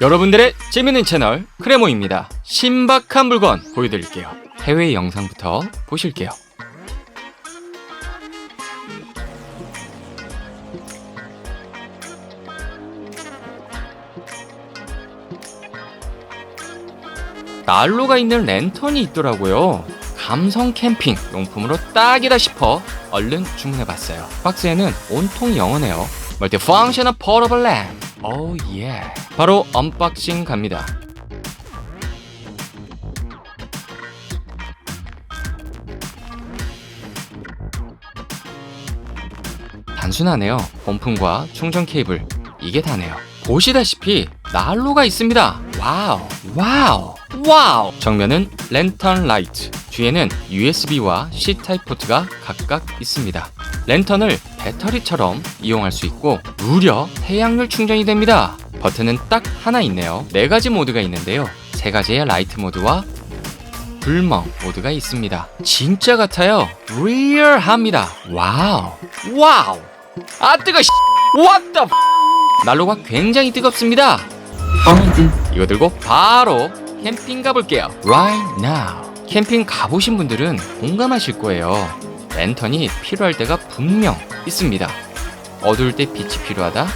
여러분들의 재밌는 채널 크레모입니다. 신박한 물건 보여드릴게요. 해외 영상부터 보실게요. 난로가 있는 랜턴이 있더라고요. 감성 캠핑 용품으로 딱이다 싶어 얼른 주문해봤어요. 박스에는 온통 영어네요. Multifunctional Portable Lamp. 오 예. 바로 언박싱 갑니다. 단순하네요. 본품과 충전 케이블 이게 다네요. 보시다시피 난로가 있습니다. 와우, 와우, 와우. 정면은 랜턴 라이트, 뒤에는 USB와 C 타입 포트가 각각 있습니다. 랜턴을 배터리처럼 이용할 수 있고 무려 태양열 충전이 됩니다. 버튼은 딱 하나 있네요. 네 가지 모드가 있는데요. 세 가지의 라이트 모드와 불멍 모드가 있습니다. 진짜 같아요. 리얼합니다. 와우. 와우. 아 뜨거. f- 난로가 굉장히 뜨겁습니다. 이거 들고 바로 캠핑 가볼게요. Right now. 캠핑 가보신 분들은 공감하실 거예요. 랜턴이 필요할 때가 분명 있습니다. 어두울 때 빛이 필요하다?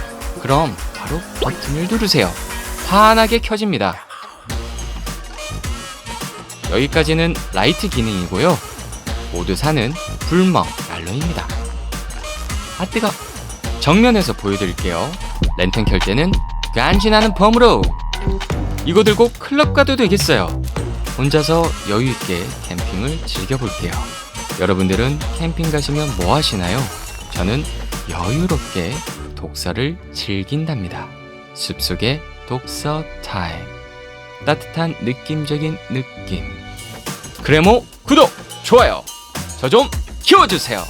그럼 바로 버튼을 누르세요. 환하게 켜집니다. 여기까지는 라이트 기능이고요. 모두 사는 불멍 난로입니다. 아 뜨거. 정면에서 보여드릴게요. 랜턴 켤 때는 간지나는 펌으로 이거 들고 클럽 가도 되겠어요. 혼자서 여유 있게 캠핑을 즐겨볼게요. 여러분들은 캠핑 가시면 뭐 하시나요? 저는 여유롭게 독서를 즐긴답니다. 숲속의 독서 타임. 따뜻한 느낌적인 느낌. 그래모 구독, 좋아요. 저 좀 키워주세요.